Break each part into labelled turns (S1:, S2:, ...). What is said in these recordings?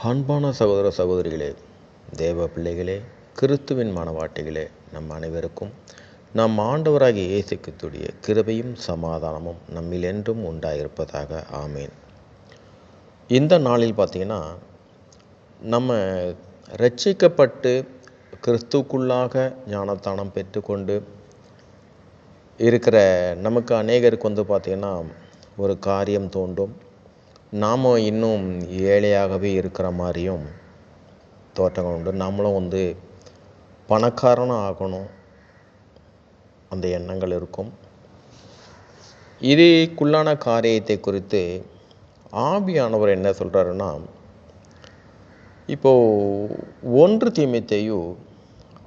S1: அன்பான சகோதர சகோதரிகளே தேவ பிள்ளைகளே கிறிஸ்துவின் மனவாட்டிகளே நம் அனைவருக்கும் நம் ஆண்டவராகிய இயேசுக்குத்துடைய கிருபையும் சமாதானமும் நம்மில் என்றும் உண்டாயிருப்பதாக ஆமேன். இந்த நாளில் பார்த்தீங்கன்னா நம்ம ரட்சிக்கப்பட்டு கிறிஸ்துக்குள்ளாக ஞானத்தானம் பெற்றுக்கொண்டு இருக்கிற நமக்கு அநேகருக்கு வந்து பார்த்திங்கன்னா ஒரு காரியம் தோன்றும். நாம் இன்னும் ஏழையாகவே இருக்கிற மாதிரியும் தோற்றங்கள் உண்டு. நம்மளும் வந்து பணக்காரனும் ஆகணும். அந்த எண்ணங்கள் இருக்கும். இதுக்குள்ளான காரியத்தை குறித்து ஆவியானவர் என்ன சொல்கிறாருன்னா இப்போது ஒன்று தீமைத்தையும்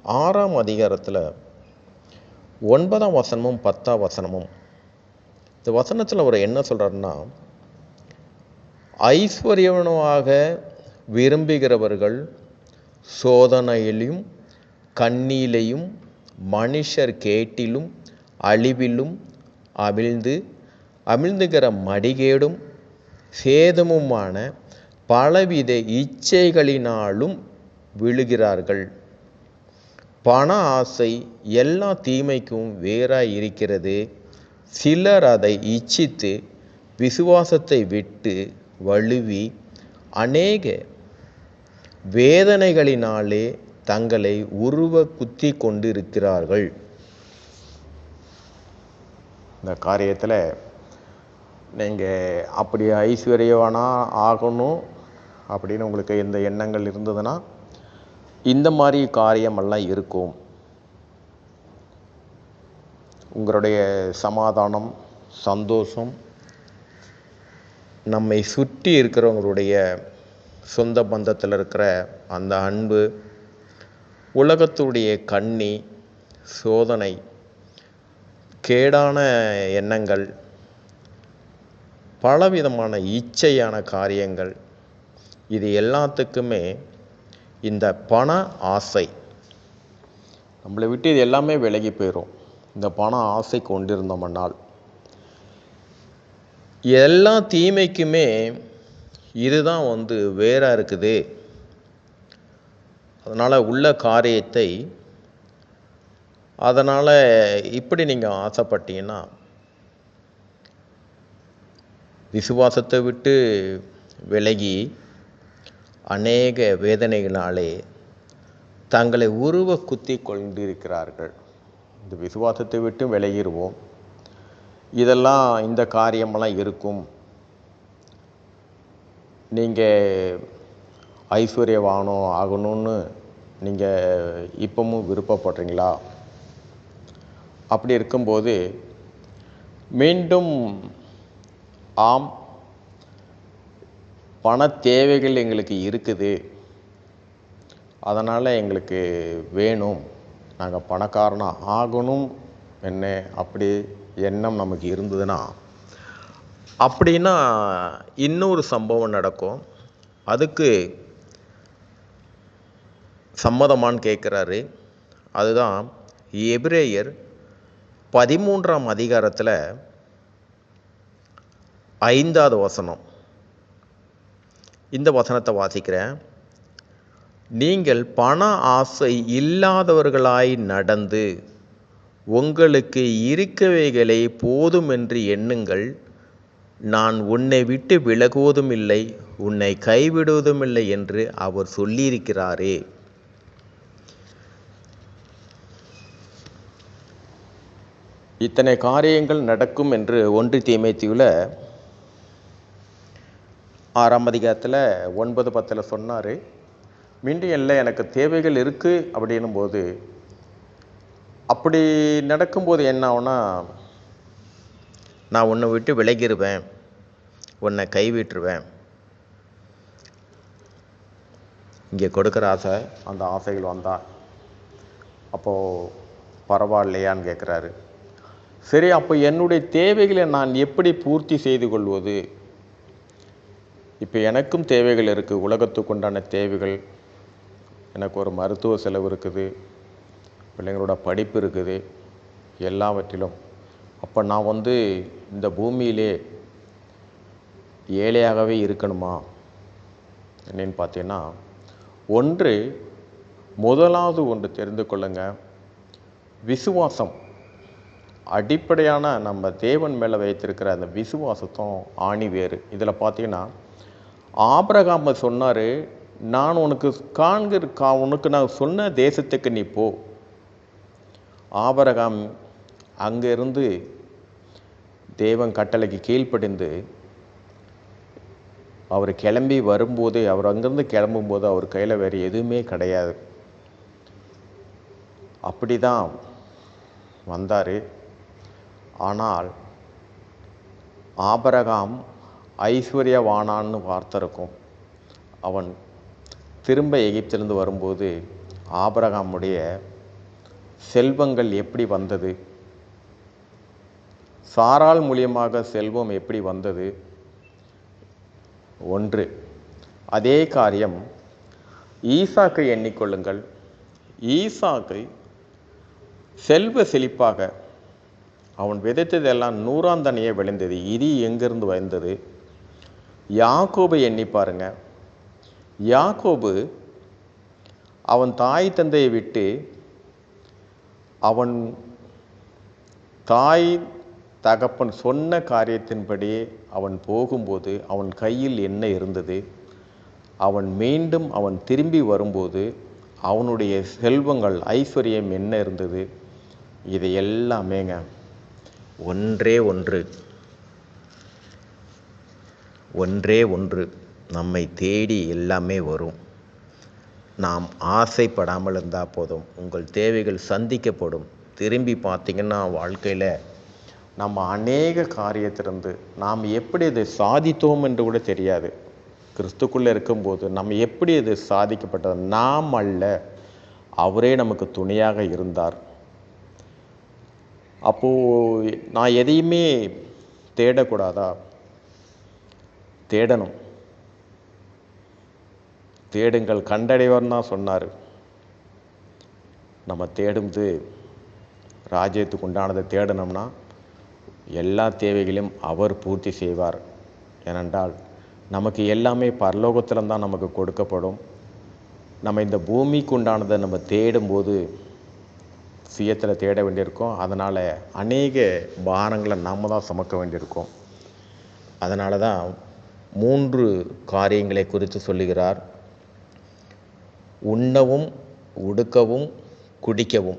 S1: ஆறாம் அதிகாரத்தில் ஒன்பதாம் வசனமும் பத்தாம் வசனமும் இந்த வசனத்தில் அவர் என்ன சொல்கிறாருன்னா ஐஸ்வர்யவனமாக விரும்புகிறவர்கள் சோதனையிலும் கண்ணியிலையும் மனுஷர் கேட்டிலும் அழிவிலும் அமிழ்ந்து அமிழ்ந்துகிற மடிகேடும் சேதமுமான பலவித இச்சைகளினாலும் விழுகிறார்கள். பண ஆசை எல்லா தீமைக்கும் வேறாய் இருக்கிறது. சிலர் அதை இச்சித்து விசுவாசத்தை விட்டு வழுவி அநேக வேதனைகளினாலே தங்களை உருவ குத்தி கொண்டிருக்கிறார்கள். இந்த காரியத்தில் நீங்கள் அப்படி ஐஸ்வர்யவானாக ஆகணும் அப்படின்னு உங்களுக்கு இந்த எண்ணங்கள் இருந்ததுன்னா இந்த மாதிரி காரியமெல்லாம் இருக்கும். உங்களுடைய சமாதானம் சந்தோஷம் நம்மை சுற்றி இருக்கிறவங்களுடைய சொந்த பந்தத்தில் இருக்கிற அந்த அன்பு உலகத்துடைய கண்ணி சோதனை கேடான எண்ணங்கள் பலவிதமான இச்சையான காரியங்கள் இது எல்லாத்துக்குமே இந்த பண ஆசை. நம்மளை விட்டு இது எல்லாமே விலகி போயிடும் இந்த பண ஆசை கொண்டிருந்தோம்னால் எல்லா தீமைக்குமே இதுதான் வந்து வேறாக இருக்குது. அதனால் உள்ள காரியத்தை அதனால் இப்படி நீங்கள் ஆசைப்பட்டீங்கன்னா விசுவாசத்தை விட்டு விலகி அநேக வேதனைகளாலே தங்களை உருவ குத்தி கொண்டிருக்கிறார்கள். இந்த விசுவாசத்தை விட்டு விலகிடுவோம் இதெல்லாம் இந்த காரியமெல்லாம் இருக்கும். நீங்கள் ஐஸ்வர்யவானம் ஆகணும்னு நீங்கள் இப்பவும் விருப்பப்படுறீங்களா? அப்படி இருக்கும்போது மீண்டும் ஆம் பண தேவைகள் எங்களுக்கு இருக்குது. அதனால் எங்களுக்கு வேணும். நாங்கள் பணக்காரனாக ஆகணும். என்ன அப்படி எண்ணம் நமக்கு இருந்ததுன்னா அப்படின்னா இன்னொரு சம்பவம் நடக்கும். அதுக்கு சம்மதமான்னு கேட்குறாரு. அதுதான் எபிரேயர் பதிமூன்றாம் அதிகாரத்தில் ஐந்தாவது வசனம். இந்த வசனத்தை வாசிக்கிறேன். நீங்கள் பண ஆசை இல்லாதவர்களாய் நடந்து உங்களுக்கு இருக்கவைகளை போதுமென்று எண்ணுங்கள். நான் உன்னை விட்டு விலகுவதும் இல்லை உன்னை கைவிடுவதும் இல்லை என்று அவர் சொல்லியிருக்கிறாரே. இத்தனை காரியங்கள் நடக்கும் என்று ஒன்று தீமைத்தியில் ஆறாம் அதிகாரத்தில் ஒன்பது பத்தில் சொன்னார். மீண்டும் இல்லை எனக்கு தேவைகள் இருக்குது அப்படின்னும் போது அப்படி நடக்கும்போது என்ன ஆகுன்னா நான் உன்னை விட்டு விலகிடுவேன் உன்னை கைவிட்டுருவேன். இங்கே கொடுக்குற ஆசை அந்த ஆசைகள் வந்தால் அப்போது பரவாயில்லையான்னு கேட்குறாரு. சரி அப்போ என்னுடைய தேவைகளை நான் எப்படி பூர்த்தி செய்து கொள்வது? இப்போ எனக்கும் தேவைகள் இருக்குது உலகத்துக்கு உண்டான தேவைகள். எனக்கு ஒரு மருத்துவ செலவு இருக்குது. பிள்ளைங்களோட படிப்பு இருக்குது எல்லாவற்றிலும். அப்போ நான் வந்து இந்த பூமியிலே ஏழையாகவே இருக்கணுமா? என்னன்னு பார்த்தீங்கன்னா ஒன்று முதலாவது ஒன்று தெரிந்து கொள்ளுங்க. விசுவாசம். அடிப்படையான நம்ம தேவன் மேலே வைத்திருக்கிற அந்த விசுவாசத்தும் ஆணி வேறு. இதில் பார்த்தீங்கன்னா ஆபரகாம சொன்னார் நான் உனக்கு காண்கிற கா உனக்கு நான் சொன்ன தேசத்துக்கு நீ போ. ஆபரகாம் அங்கிருந்து தேவன் கட்டளைக்கு கீழ்ப்படிந்து அவர் கிளம்பி வரும்போது அவர் அங்கேருந்து கிளம்பும்போது அவர் கையில் வேறு எதுவுமே கிடையாது. அப்படி தான் வந்தார். ஆனால் ஆபரகாம் ஐஸ்வர்யவானான்னு வார்த்தை இருக்கும் அவன் திரும்ப எகிப்திலிருந்து வரும்போது ஆபரகாமுடைய செல்வங்கள் எப்படி வந்தது? சாரால் மூலியமாக செல்வம் எப்படி வந்தது? ஒன்று அதே காரியம் ஈசாக்கை எண்ணிக்கொள்ளுங்கள். ஈசாக்கை செல்வ செழிப்பாக அவன் விதைத்ததெல்லாம் நூறாந்தனையே விளைந்தது. இது எங்கிருந்து வந்தது? யாக்கோபை எண்ணி பாருங்க. யாக்கோபு அவன் தாய் தந்தையை விட்டு அவன் தாய் தகப்பன் சொன்ன காரியத்தின்படி அவன் போகும்போது அவன் கையில் என்ன இருந்தது? அவன் மீண்டும் அவன் திரும்பி வரும்போது அவனுடைய செல்வங்கள் ஐஸ்வர்யம் என்ன இருந்தது? இது எல்லாமேங்க ஒன்றே ஒன்று ஒன்றே ஒன்று நம்மை தேடி எல்லாமே வரும். நாம் ஆசைப்படாமல் இருந்தால் போதும். உங்கள் தேவைகள் சந்திக்கப்படும். திரும்பி பார்த்தீங்கன்னா வாழ்க்கையில் நம்ம அநேக காரியத்திலிருந்து நாம் எப்படி இதை சாதித்தோம் என்று கூட தெரியாது. கிறிஸ்துக்குள்ளே இருக்கும்போது நம்ம எப்படி இது சாதிக்கப்பட்டது? நாம் அல்ல அவரே நமக்கு துணையாக இருந்தார். அப்போது நான் எதையுமே தேடக்கூடாதா? தேடணும். தேடுங்கள் கண்டடைவர் தான் சொன்னார். நம்ம தேடும்போது ராஜ்யத்துக்கு உண்டானதை தேடணும்னா எல்லா தேவைகளையும் அவர் பூர்த்தி செய்வார். ஏனென்றால் நமக்கு எல்லாமே பரலோகத்தில் தான் நமக்கு கொடுக்கப்படும். நம்ம இந்த பூமிக்கு உண்டானதை நம்ம தேடும்போது சுயத்தில் தேட வேண்டியிருக்கோம். அதனால் அநேக பாரங்களை நாம் தான் சுமக்க வேண்டியிருக்கோம். அதனால தான் மூன்று காரியங்களை குறித்து சொல்லுகிறார். உண்ணவும் உடுக்கவும் குடிக்கவும்.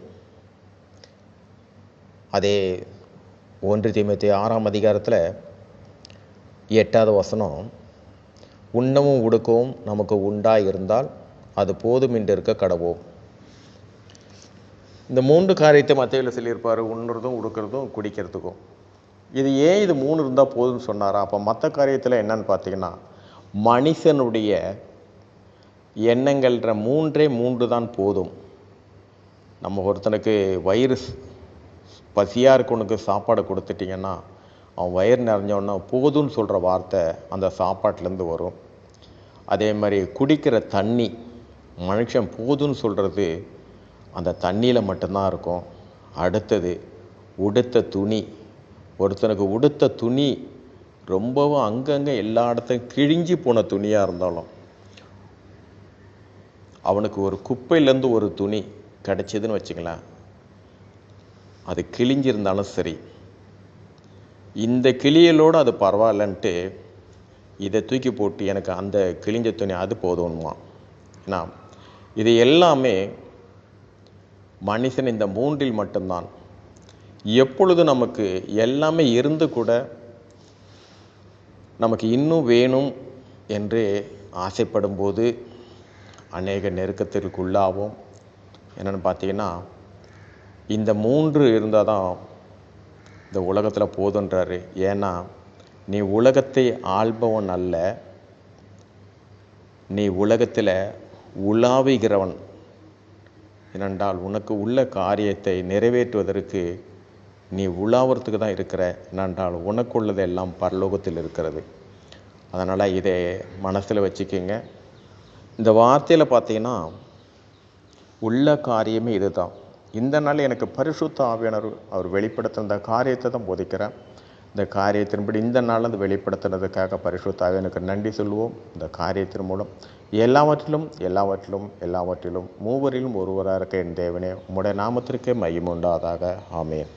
S1: அதே ஒன்று தீமத்தி ஆறாம் அதிகாரத்தில் எட்டாவது வசனம் உண்ணவும் உடுக்கவும் நமக்கு உண்டாக இருந்தால் அது போதும் என்று இருக்க கடவோம் இந்த மூன்று காரியத்தை மத்தியில் சொல்லியிருப்பார் உண்ணுறதும் உடுக்கிறதும் குடிக்கிறதுக்கும். இது ஏன் இது மூணு இருந்தால் போதும்னு சொன்னாரா? அப்போ மற்ற காரியத்தில் என்னன்னு பார்த்தீங்கன்னா மனுஷனுடைய எண்ணங்கள்ன்ற மூன்றே மூன்று தான் போதும். நம்ம ஒருத்தனுக்கு வயிறு பசியாக இருக்கவனுக்கு சாப்பாடு கொடுத்துட்டிங்கன்னா அவன் வயிறு நிறைஞ்சவொன்னே போதும்னு சொல்கிற வார்த்தை அந்த சாப்பாட்டிலேருந்து வரும். அதே மாதிரி குடிக்கிற தண்ணி மனுஷன் போதும்னு சொல்கிறது அந்த தண்ணியில் மட்டும்தான் இருக்கும். அடுத்தது உடுத்த துணி. ஒருத்தனுக்கு உடுத்த துணி ரொம்பவும் அங்கங்கே எல்லா இடத்தையும் கிழிஞ்சி போன துணியாக இருந்தாலும் அவனுக்கு ஒரு குப்பையிலேருந்து ஒரு துணி கிடச்சிதுன்னு வச்சுங்களேன் அது கிழிஞ்சிருந்தாலும் சரி. இந்த கிளியலோடு அது பரவாயில்லன்ட்டு இதை தூக்கி போட்டு எனக்கு அந்த கிழிஞ்ச துணி அது போதும்மா. ஏன்னா இது எல்லாமே மனுஷன் இந்த மூன்றில் மட்டும்தான். எப்பொழுது நமக்கு எல்லாமே இருந்து கூட நமக்கு இன்னும் வேணும் என்று ஆசைப்படும் போது அநேக நெருக்கத்திற்கு உள்ளாவோம் என்னென்னு பார்த்தீங்கன்னா இந்த மூன்று இருந்தால் தான் இந்த உலகத்தில் போதுன்றாரு. ஏன்னா நீ உலகத்தை ஆள்பவன் அல்ல நீ உலகத்தில் உலாவுகிறவன். ஏனென்றால் உனக்கு உள்ள காரியத்தை நிறைவேற்றுவதற்கு நீ உலாவுறதுக்கு தான் இருக்கிற ஏனென்றால் உனக்குள்ளதெல்லாம் பரலோகத்தில் இருக்கிறது. அதனால் இதை மனசில் வச்சுக்கோங்க. இந்த வார்த்தையில் பார்த்தீங்கன்னா உள்ள காரியமே இதுதான். இந்த நாள் எனக்கு பரிசுத்த ஆவியானவர் அவர் வெளிப்படுத்தின இந்த காரியத்தை தான் போதிக்கிறேன். இந்த காரியத்தின்படி இந்த நாள் அது வெளிப்படுத்தினதுக்காக பரிசுத்த ஆவியானுக்கு நன்றி சொல்லுவோம். இந்த காரியத்தின் மூலம் எல்லாவற்றிலும் எல்லாவற்றிலும் எல்லாவற்றிலும் மூவரிலும் ஒருவராக இருக்க என் தேவனே உம்முடைய நாமத்திற்கே மையம் உண்டாதாக ஆமேன்.